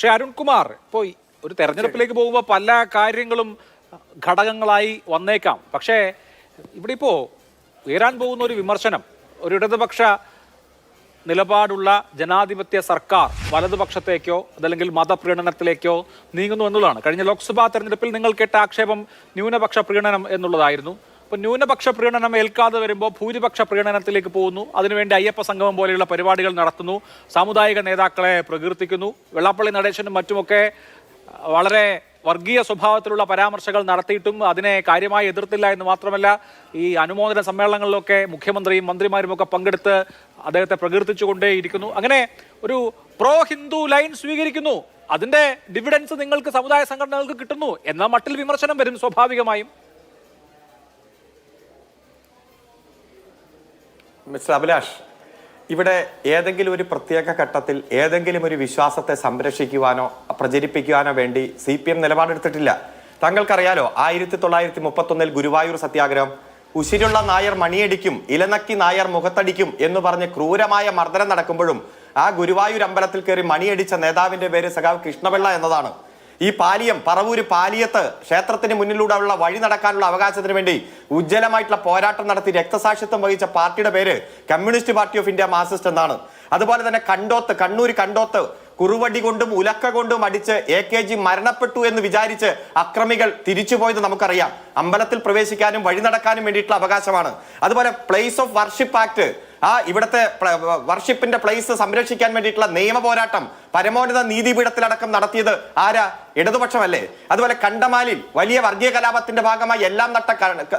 പക്ഷെ അരുൺകുമാർ ഇപ്പോൾ ഒരു തെരഞ്ഞെടുപ്പിലേക്ക് പോകുമ്പോൾ പല കാര്യങ്ങളും ഘടകങ്ങളായി വന്നേക്കാം. പക്ഷേ ഇവിടെ ഇപ്പോൾ ഉയരാൻ പോകുന്ന ഒരു വിമർശനം ഒരു ഇടതുപക്ഷ നിലപാടുള്ള ജനാധിപത്യ സർക്കാർ വലതുപക്ഷത്തേക്കോ അതല്ലെങ്കിൽ മതപ്രീണനത്തിലേക്കോ നീങ്ങുന്നു എന്നുള്ളതാണ്. കഴിഞ്ഞ ലോക്സഭാ തെരഞ്ഞെടുപ്പിൽ നിങ്ങൾ കേട്ട ആക്ഷേപം ന്യൂനപക്ഷ പ്രീണനം എന്നുള്ളതായിരുന്നു. അപ്പൊ ന്യൂനപക്ഷ പ്രീണനം ഏൽക്കാതെ വരുമ്പോൾ ഭൂരിപക്ഷ പ്രീണനത്തിലേക്ക് പോകുന്നു. അതിനുവേണ്ടി അയ്യപ്പ സംഗമം പോലെയുള്ള പരിപാടികൾ നടത്തുന്നു. സാമുദായിക നേതാക്കളെ പ്രകീർത്തിക്കുന്നു. വെള്ളാപ്പള്ളി നടേശനും മറ്റുമൊക്കെ വളരെ വർഗീയ സ്വഭാവത്തിലുള്ള പരാമർശങ്ങൾ നടത്തിയിട്ടും അതിനെ കാര്യമായി എതിർത്തില്ല എന്ന് മാത്രമല്ല ഈ അനുമോദന സമ്മേളനങ്ങളിലൊക്കെ മുഖ്യമന്ത്രിയും മന്ത്രിമാരും ഒക്കെ പങ്കെടുത്ത് അദ്ദേഹത്തെ പ്രകീർത്തിച്ചുകൊണ്ടേയിരിക്കുന്നു. അങ്ങനെ ഒരു പ്രോ ഹിന്ദു ലൈൻ സ്വീകരിക്കുന്നു. അതിന്റെ ഡിവിഡൻസ് നിങ്ങൾക്ക് സമുദായ സംഘടനകൾക്ക് കിട്ടുന്നു. എന്ന മട്ടിൽ വിമർശനം വരും സ്വാഭാവികമായും. മിസ്റ്റർ അഭിലാഷ് ഇവിടെ ഏതെങ്കിലും ഒരു പ്രത്യേക ഘട്ടത്തിൽ ഏതെങ്കിലും ഒരു വിശ്വാസത്തെ സംരക്ഷിക്കുവാനോ പ്രചരിപ്പിക്കുവാനോ വേണ്ടി സി പി എം നിലപാടെടുത്തിട്ടില്ല. താങ്കൾക്കറിയാലോ ആയിരത്തി തൊള്ളായിരത്തി മുപ്പത്തൊന്നിൽ ഗുരുവായൂർ സത്യാഗ്രഹം ഉശിരുള്ള നായർ മണിയടിക്കും ഇലനക്കി നായർ മുഖത്തടിക്കും എന്ന് പറഞ്ഞ് ക്രൂരമായ മർദ്ദനം നടക്കുമ്പോഴും ആ ഗുരുവായൂർ അമ്പലത്തിൽ കയറി മണിയടിച്ച നേതാവിന്റെ പേര് സഖാവ് കൃഷ്ണപിള്ള എന്നതാണ്. ഈ പാലിയം പറവൂര് പാലിയത്ത് ക്ഷേത്രത്തിന് മുന്നിലൂടെ ഉള്ള വഴി നടക്കാനുള്ള അവകാശത്തിന് വേണ്ടി ഉജ്ജ്വലമായിട്ടുള്ള പോരാട്ടം നടത്തി രക്തസാക്ഷിത്വം വഹിച്ച പാർട്ടിയുടെ പേര് communist party of India Marxist എന്നാണ്. അതുപോലെ തന്നെ കണ്ടോത്ത് കണ്ണൂർ കണ്ടോത്ത് കുറുവടി കൊണ്ടും ഉലക്ക കൊണ്ടും അടിച്ച് എ കെ ജി മരണപ്പെട്ടു എന്ന് വിചാരിച്ച് അക്രമികൾ തിരിച്ചുപോയത് നമുക്കറിയാം. അമ്പലത്തിൽ പ്രവേശിക്കാനും വഴി നടക്കാനും വേണ്ടിയിട്ടുള്ള അവകാശമാണ്. അതുപോലെ പ്ലേസ് ഓഫ് വർഷിപ്പ് ആക്ട് ആ ഇവിടുത്തെ വർഷിപ്പിന്റെ പ്ലേസ് സംരക്ഷിക്കാൻ വേണ്ടിയിട്ടുള്ള നിയമ പോരാട്ടം പരമോന്നത നീതിപീഠത്തിലടക്കം നടത്തിയത് ആരാ? ഇടതുപക്ഷമല്ലേ. അതുപോലെ കണ്ടമാലിൽ വലിയ വർഗീയ കലാപത്തിന്റെ ഭാഗമായി എല്ലാം നട്ട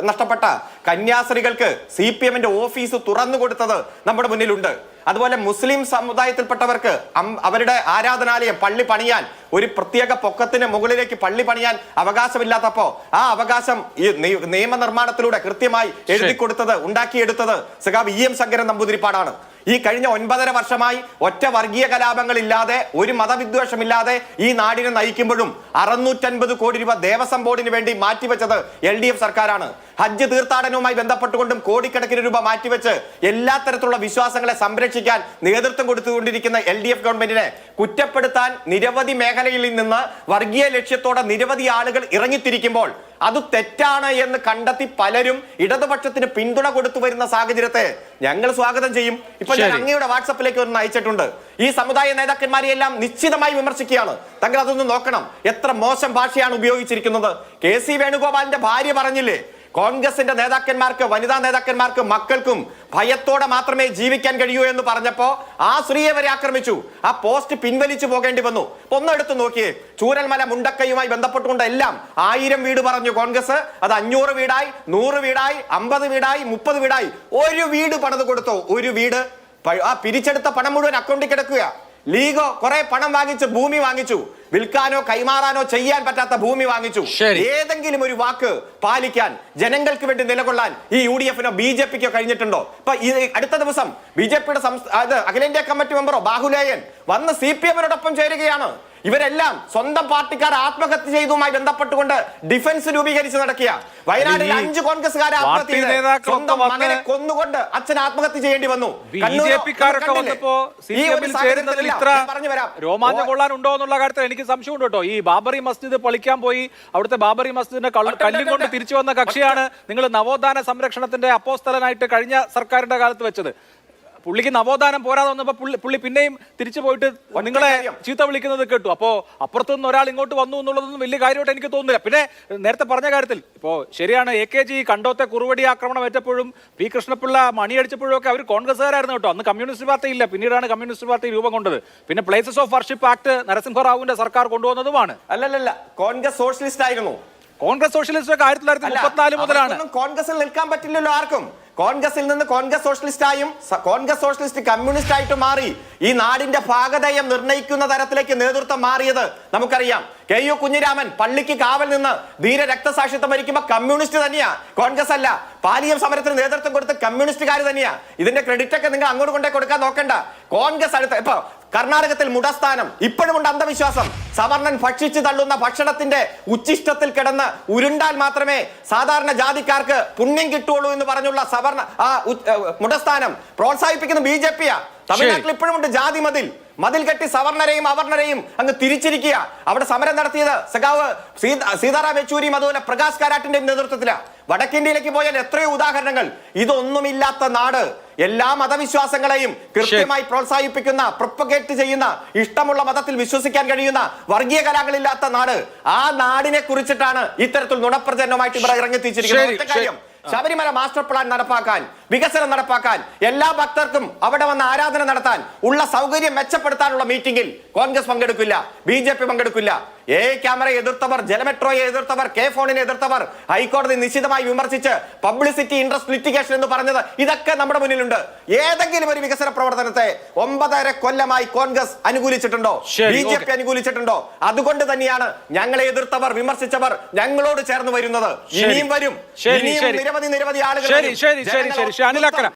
നഷ്ടപ്പെട്ട കന്യാസ്ത്രീകൾക്ക് സി പി എമ്മിന്റെ ഓഫീസ് തുറന്നു കൊടുത്തത് നമ്മുടെ മുന്നിലുണ്ട്. അതുപോലെ മുസ്ലിം സമുദായത്തിൽപ്പെട്ടവർക്ക് അവരുടെ ആരാധനാലയം പള്ളി പണിയാൻ ഒരു പ്രത്യേക പൊക്കത്തിന് മുകളിലേക്ക് പള്ളി പണിയാൻ അവകാശമില്ലാത്തപ്പോ ആ അവകാശം ഈ നിയമനിർമ്മാണത്തിലൂടെ കൃത്യമായി എഴുതി കൊടുത്തത് ഉണ്ടാക്കിയെടുത്തത് സഖാബ് ഇ എം ശങ്കരൻ നമ്പൂതിരിപ്പാടാണ്. ഈ കഴിഞ്ഞ ഒൻപതര വർഷമായി ഒറ്റ വർഗീയ കലാപങ്ങളില്ലാതെ ഒരു മതവിദ്വേഷമില്ലാതെ ഈ നാടിനെ നയിക്കുമ്പോഴും അറുന്നൂറ്റൻപത് കോടി രൂപ ദേവസ്വം ബോർഡിന് വേണ്ടി മാറ്റിവെച്ചത് എൽ ഡി എഫ് സർക്കാരാണ്. ഹജ്ജ് തീർത്ഥാടനവുമായി ബന്ധപ്പെട്ടുകൊണ്ടും കോടിക്കണക്കിന് രൂപ മാറ്റിവെച്ച് എല്ലാ തരത്തിലുള്ള വിശ്വാസങ്ങളെ സംരക്ഷിക്കാൻ നേതൃത്വം കൊടുത്തുകൊണ്ടിരിക്കുന്ന എൽ ഡി എഫ് ഗവൺമെന്റിനെ കുറ്റപ്പെടുത്താൻ നിരവധി മേഖലയിൽ നിന്ന് വർഗീയ ലക്ഷ്യത്തോടെ നിരവധി ആളുകൾ ഇറങ്ങിത്തിരിക്കുമ്പോൾ അത് തെറ്റാണ് എന്ന് കണ്ടെത്തി പലരും ഇടതുപക്ഷത്തിന് പിന്തുണ കൊടുത്തു വരുന്ന സാഹചര്യത്തെ ഞങ്ങൾ സ്വാഗതം ചെയ്യും. ഇപ്പൊ ഞാൻ. അങ്ങയുടെ വാട്സപ്പിലേക്ക് ഒന്ന് അയച്ചിട്ടുണ്ട്. ഈ സമുദായ നേതാക്കന്മാരെ എല്ലാം നിശ്ചിതമായി വിമർശിക്കുകയാണ്. തങ്ങൾ അതൊന്ന് നോക്കണം. എത്ര മോശം ഭാഷയാണ് ഉപയോഗിച്ചിരിക്കുന്നത്. കെ സി വേണുഗോപാലിന്റെ ഭാര്യ പറഞ്ഞില്ലേ? കോൺഗ്രസിന്റെ നേതാക്കന്മാർക്ക് വനിതാ നേതാക്കന്മാർക്ക് മക്കൾക്കും ഭയത്തോടെ മാത്രമേ ജീവിക്കാൻ കഴിയൂ എന്ന് പറഞ്ഞപ്പോ ആ സ്ത്രീയെ വരെ ആക്രമിച്ചു. ആ പോസ്റ്റ് പിൻവലിച്ചു പോകേണ്ടി വന്നു. ഒന്ന് ഒന്നെടുത്ത് നോക്കിയേ ചൂരൽമല മുണ്ടക്കയുമായി ബന്ധപ്പെട്ടുകൊണ്ട് എല്ലാം ആയിരം വീട് പറഞ്ഞു കോൺഗ്രസ്. അത് അഞ്ഞൂറ് വീടായി നൂറ് വീടായി അമ്പത് വീടായി മുപ്പത് വീടായി. ഒരു വീട് പണിത് കൊടുത്തോ? ഒരു വീട്. ആ പിരിച്ചെടുത്ത പണം മുഴുവൻ അക്കൗണ്ടിൽ കിടക്കുക ലീഗോ കുറെ പണം വാങ്ങിച്ച് ഭൂമി വാങ്ങിച്ചു. വിൽക്കാനോ കൈമാറാനോ ചെയ്യാൻ പറ്റാത്ത ഭൂമി വാങ്ങിച്ചു. ഏതെങ്കിലും ഒരു വാക്ക് പാലിക്കാൻ ജനങ്ങൾക്ക് വേണ്ടി നിലകൊള്ളാൻ ഈ യു ഡി എഫിനോ ബി ജെ പിക്കോ കഴിഞ്ഞിട്ടുണ്ടോ? ഇപ്പൊ ഈ അടുത്ത ദിവസം ബി ജെ പിയുടെ അഖിലേന്ത്യാ കമ്മിറ്റി മെമ്പറോ ബാഹുലേയൻ വന്ന് സി പി എമ്മിനോടൊപ്പം ചേരുകയാണ്. ഇവരെല്ലാം സ്വന്തം പാർട്ടിക്കാർ ആത്മഹത്യ ചെയ്തതുമായി ബന്ധപ്പെട്ടുകൊണ്ട് ഡിഫൻസ് രൂപീകരിച്ച് നടക്കുക വയനാട്ടിൽ അഞ്ച് കോൺഗ്രസ്സുകാരെ ആത്മഹത്യ ചെയ്ത് സ്വന്തം മകനെ കൊന്നുകൊണ്ട് അച്ഛൻ ആത്മഹത്യ ചെയ്യേണ്ടി വന്നു. പറഞ്ഞു വരാം. രോമാഞ്ചം കൊള്ളാനുണ്ടോ എന്നുള്ള കാര്യത്തിൽ എനിക്ക് സംശയമുണ്ട് കേട്ടോ. ഈ ബാബറി മസ്ജിദ് പൊളിക്കാൻ പോയി അവിടുത്തെ ബാബറി മസ്ജിദിന്റെ കല്ലും കൊണ്ട് തിരിച്ചു വന്ന കക്ഷിയാണ് നിങ്ങൾ നവോത്ഥാന സംരക്ഷണത്തിന്റെ അപ്പോസ്തലനായിട്ട് കഴിഞ്ഞ സർക്കാരിന്റെ കാലത്ത് വെച്ചത്. പുള്ളിക്ക് നവോത്ഥാനം പോരാതെ വന്നപ്പോ പുള്ളി പുള്ളി പിന്നെയും തിരിച്ചു പോയിട്ട് നിങ്ങളെ. ചീത്ത വിളിക്കുന്നത് കേട്ടു. അപ്പോ അപ്പുറത്തുനിന്ന് ഒരാൾ ഇങ്ങോട്ട് വന്നു എന്നുള്ളതൊന്നും വലിയ കാര്യമായിട്ട് എനിക്ക് തോന്നുന്നില്ല. പിന്നെ നേരത്തെ പറഞ്ഞ കാര്യത്തിൽ ഇപ്പോ ശരിയാണ് എ കെ ജി കണ്ടോത്തെ കുറുവടി ആക്രമണം ഏറ്റപ്പോഴും പി കൃഷ്ണപിള്ള മണിയടിച്ചപ്പോഴും ഒക്കെ അവർ കോൺഗ്രസ്സുകാരായിരുന്നു കേട്ടോ. അന്ന് കമ്മ്യൂണിസ്റ്റ് പാർട്ടി ഇല്ല പിന്നീടാണ് കമ്മ്യൂണിസ്റ്റ് പാർട്ടി രൂപം കൊണ്ടത്. പിന്നെ പ്ലേസസ് ഓഫ് വർഷിപ്പ് ആക്ട് നരസിംഹറാവുവിന്റെ സർക്കാർ കൊണ്ടുവന്നതുമാണ്. അല്ലല്ല കോൺഗ്രസ് സോഷ്യലിസ്റ്റ് ആയിരുന്നു. കോൺഗ്രസ് സോഷ്യലിസ്റ്റ് ഒക്കെ ആയിരത്തി തൊള്ളായിരത്തി മുപ്പത്തിനാല് മുതലാണ്. കോൺഗ്രസിൽ നിൽക്കാൻ പറ്റില്ലല്ലോ ആർക്കും. കോൺഗ്രസിൽ നിന്ന് കോൺഗ്രസ് സോഷ്യലിസ്റ്റായും കോൺഗ്രസ് സോഷ്യലിസ്റ്റ് കമ്മ്യൂണിസ്റ്റ് ആയിട്ട് മാറി ഈ നാടിന്റെ ഭാഗതയം നിർണയിക്കുന്ന തരത്തിലേക്ക് നേതൃത്വം മാറിയത് നമുക്കറിയാം. കെ യു കുഞ്ഞിരാമൻ പള്ളിക്ക് കാവൽ നിന്ന് ധീര രക്തസാക്ഷിത്വം ഭരിക്കുമ്പോൾ കമ്മ്യൂണിസ്റ്റ് തന്നെയാ. കോൺഗ്രസ് അല്ല. പാലിയം സമരത്തിന് നേതൃത്വം കൊടുത്ത കമ്മ്യൂണിസ്റ്റുകാർ തന്നെയാ. ഇതിന്റെ ക്രെഡിറ്റ് ഒക്കെ നിങ്ങൾ അങ്ങോട്ട് കൊണ്ടേ കൊടുക്കാൻ നോക്കണ്ട. കോൺഗ്രസ് അടുത്ത ഇപ്പൊ കർണാടകത്തിൽ മുടസ്ഥാനം ഇപ്പോഴും ഉണ്ട് അന്ധവിശ്വാസം. സവർണൻ ഭക്ഷിച്ചു തള്ളുന്ന ഭക്ഷണത്തിന്റെ ഉച്ചിഷ്ടത്തിൽ കിടന്ന് ഉരുണ്ടാൽ മാത്രമേ സാധാരണ ജാതിക്കാർക്ക് പുണ്യം കിട്ടുള്ളൂ എന്ന് പറഞ്ഞുള്ള സവർണ ആ മുടസ്ഥാനം പ്രോത്സാഹിപ്പിക്കുന്ന ബി ജെ പിയാ. തമിഴ്നാട്ടിൽ ഇപ്പോഴും ഉണ്ട് ജാതി മതിൽ. മതിൽ കെട്ടി സവർണരെയും അവർണരെയും അങ്ങ് തിരിച്ചിരിക്കുക. അവിടെ സമരം നടത്തിയത് സഖാവ് സീത- സീതാറാം യെച്ചൂരിയും അതുപോലെ പ്രകാശ് കാരാട്ടിന്റെയും നേതൃത്വത്തിലാണ് വടക്കേന്ത്യയിലേക്ക് പോയാൽ എത്രയോ ഉദാഹരണങ്ങൾ. ഇതൊന്നുമില്ലാത്ത നാട്. എല്ലാ മതവിശ്വാസങ്ങളെയും കൃത്യമായി പ്രോത്സാഹിപ്പിക്കുന്ന പ്രൊപ്പഗേറ്റ് ചെയ്യുന്ന ഇഷ്ടമുള്ള മതത്തിൽ വിശ്വസിക്കാൻ കഴിയുന്ന വർഗീയ കലാകളില്ലാത്ത നാട്. ആ നാടിനെ കുറിച്ചിട്ടാണ് ഇത്തരത്തിൽ നുണപ്രചരണമായിട്ട് ഇവിടെ ഇറങ്ങിത്തിച്ചിരിക്കുന്നത് ശബരിമല മാസ്റ്റർ പ്ലാൻ നടപ്പാക്കാൻ വികസനം നടപ്പാക്കാൻ എല്ലാ ഭക്തർക്കും അവിടെ വന്ന് ആരാധന നടത്താൻ ഉള്ള സൗകര്യം മെച്ചപ്പെടുത്താനുള്ള മീറ്റിംഗിൽ കോൺഗ്രസ് പങ്കെടുക്കില്ല ബി ജെ പി പങ്കെടുക്കില്ല. എ ക്യാമറയെ എതിർത്തവർ ജലമെട്രോയെ എതിർത്തവർ കെ ഫോണിനെ എതിർത്തവർ ഹൈക്കോടതി നിശ്ചിതമായി വിമർശിച്ച് പബ്ലിസിറ്റി ഇൻട്രസ്റ്റ് ലിറ്റിഗേഷൻ എന്ന് പറഞ്ഞത് ഇതൊക്കെ നമ്മുടെ മുന്നിലുണ്ട്. ഏതെങ്കിലും ഒരു വികസന പ്രവർത്തനത്തെ ഒമ്പതര കൊല്ലമായി കോൺഗ്രസ് അനുകൂലിച്ചിട്ടുണ്ടോ? ബി ജെ പി അനുകൂലിച്ചിട്ടുണ്ടോ? അതുകൊണ്ട് തന്നെയാണ് ഞങ്ങളെ എതിർത്തവർ വിമർശിച്ചവർ ഞങ്ങളോട് ചേർന്ന് വരുന്നത്. ഇനിയും വരും. ഇനിയും. നിരവധി നിരവധി ആളുകൾ ശരി